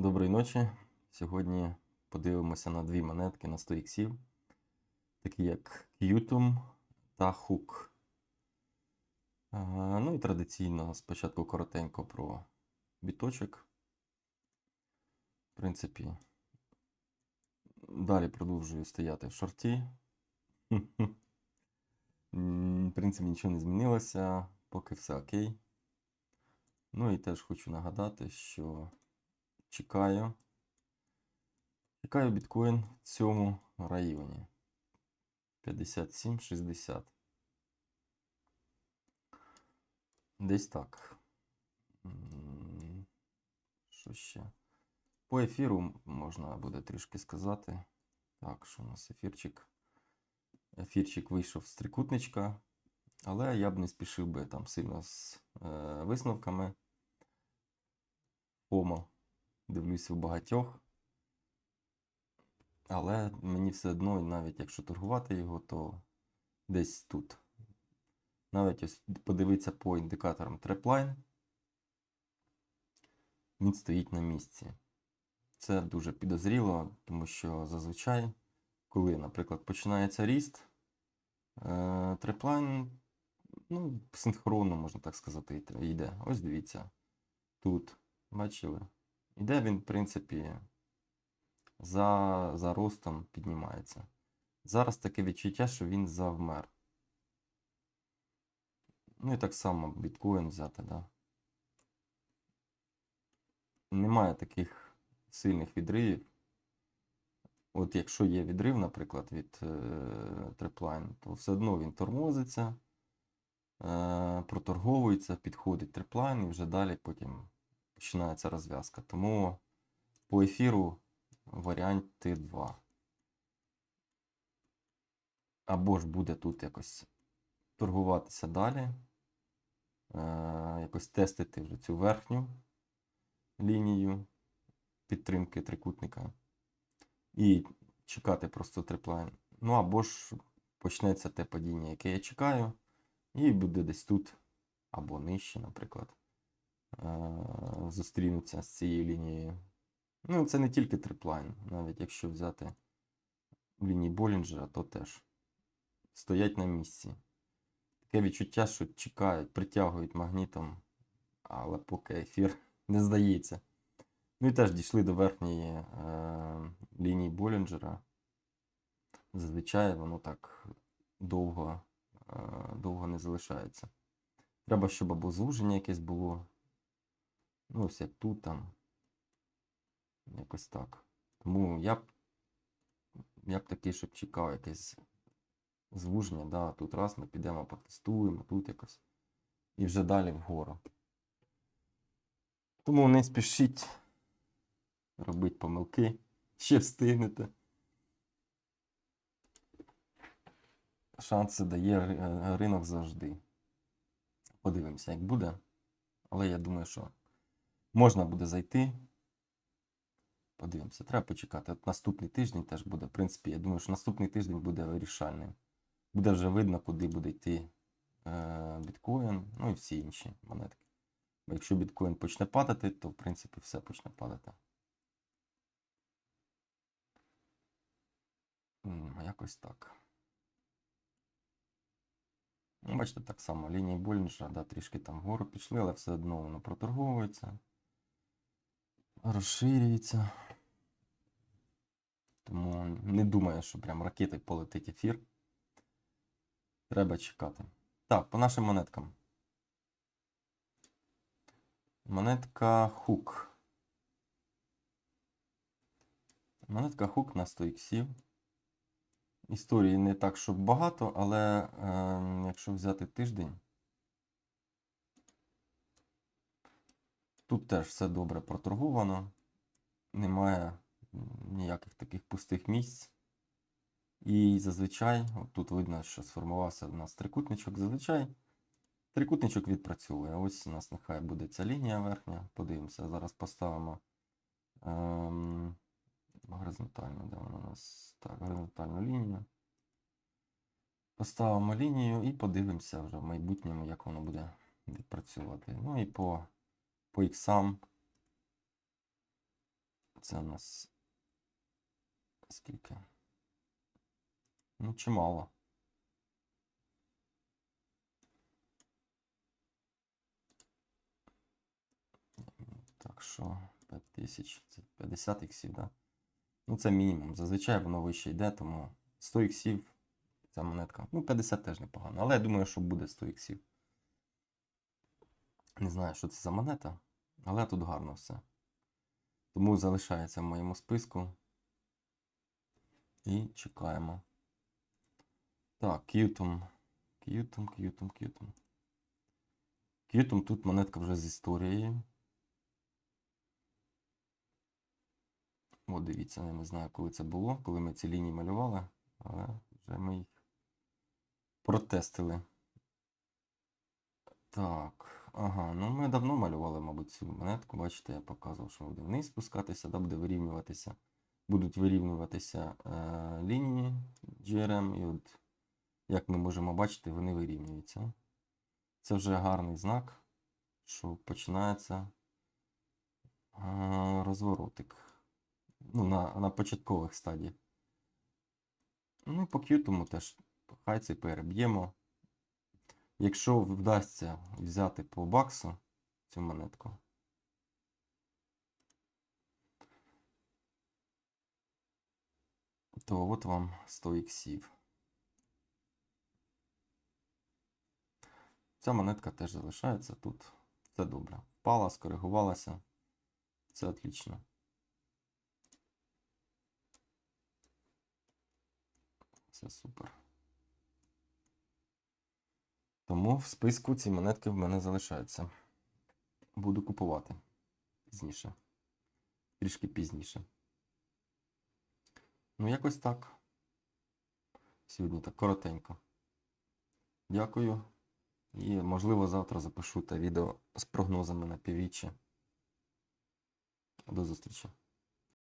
Доброї ночі. Сьогодні подивимося на дві монетки на 100 іксів, такі як Qtum та Hook. А, Ну і традиційно спочатку коротенько про біточок. В принципі, далі продовжую стояти в шорті. В принципі, нічого не змінилося, поки все окей. Ну і теж хочу нагадати, що чекаю. Чекаю біткоін в цьому районі. 57-60. Десь так. Що ще? По ефіру можна буде трішки сказати. Так, що у нас ефірчик. Ефірчик вийшов з трикутничка, але я б не спішив би там сильно з е, висновками. ФОМО дивлюся в багатьох. Але мені все одно, навіть якщо торгувати його, то десь тут. Навіть ось подивитися по індикаторам трепline, він стоїть на місці. Це дуже підозріло, тому що зазвичай, коли, наприклад, починається ріст, треплайн, ну, синхронно, можна так сказати, йде. Ось дивіться. Тут, бачили? Іде він, в принципі, за, за ростом піднімається. Зараз таке відчуття, що він завмер. Ну і так само біткоін взяти, да. Немає таких сильних відривів. От якщо є відрив, наприклад, від е, треплайн, то все одно він тормозиться, е, проторговується, підходить треплайн і вже далі потім починається розв'язка. Тому по ефіру варіанти 2. Або ж буде тут якось торгуватися далі, е, якось тестити вже цю верхню лінію підтримки трикутника і чекати просто треплайн. Ну або ж почнеться те падіння, яке я чекаю, і буде десь тут або нижче, наприклад, зустрінуться з цією лінією. Ну, це не тільки триплайн, навіть якщо взяти лінії Болінджера, то теж стоять на місці. Таке відчуття, що чекають, притягують магнітом, але поки ефір не здається. Ну і теж дійшли до верхньої е, лінії Болінджера. Зазвичай воно так довго, е, довго не залишається. Треба, щоб або звуження якесь було. Ну, ось як тут там. Якось так. Тому я б, я б такий, щоб чекав якесь звуження. Да, тут раз ми підемо потестуємо, тут якось. І вже далі вгору. Тому не спішіть робити помилки. Ще встигнете. Шанси дає е, ринок завжди. Подивимося, як буде. Але я думаю, що можна буде зайти. Подивимося, треба почекати. От наступний тиждень теж буде. В принципі, я думаю, що наступний тиждень буде вирішальним. Буде вже видно, куди буде йти е, біткоін, ну і всі інші монетки. Бо якщо біткоін почне падати, то в принципі все почне падати. Якось так. Ну, Бачите, так само лінії Болінджера, да, трішки там вгору пішли, але все одно воно проторговується, розширюється. Тому не думаю, що прям ракетою полетить ефір. Треба чекати. Так, по нашим монеткам. Монетка Хук. Монетка Хук на 100 іксів. Історії не так, щоб багато, але е, якщо взяти тиждень, тут теж все добре проторговано, немає ніяких таких пустих місць. І зазвичай, от тут видно, що сформувався у нас трикутничок. Зазвичай трикутничок відпрацьовує. Ось у нас нехай буде ця лінія верхня. Подивимося, зараз поставимо ем, горизонтально, де вона у нас? Так, горизонтальну лінію. Поставимо лінію і подивимося вже в майбутньому, як воно буде відпрацьовувати. Ну і по, по іксам Це у нас скільки? Ну, чимало. Так що 5000, це 50 іксів, да? Ну, це мінімум. Зазвичай воно вище йде, тому 100 іксів ця монетка. Ну, 50 теж непогано. Але я думаю, що буде 100 іксів. Не знаю, що це за монета, але тут гарно все. Тому залишається в моєму списку. І чекаємо. Так, к'ютом. К'ютом, к'ютом, к'ютом. К'ютом тут монетка вже з історією. От дивіться, я не знаю, коли це було, коли ми ці лінії малювали, але вже ми їх протестили. Так, ага, ну ми давно малювали, мабуть, цю монетку. Бачите, я показував, що буде вниз спускатися, да, буде вирівнюватися. Будуть вирівнюватися е, лінії GRM, і от, як ми можемо бачити, вони вирівнюються. Це вже гарний знак, що починається е, розворотик. Ну, на, на початкових стадіях. Ну по к'ютому теж хай це переб'ємо. Якщо вдасться взяти по баксу цю монетку, то от вам 100 іксів. Ця монетка теж залишається тут. Це добре. Впала, скоригувалася. Це отлично. Це супер. Тому в списку ці монетки в мене залишаються. Буду купувати пізніше. Трішки пізніше. Ну, якось так. Сьогодні так коротенько. Дякую. І, можливо, завтра запишу те відео з прогнозами на півріччя. До зустрічі.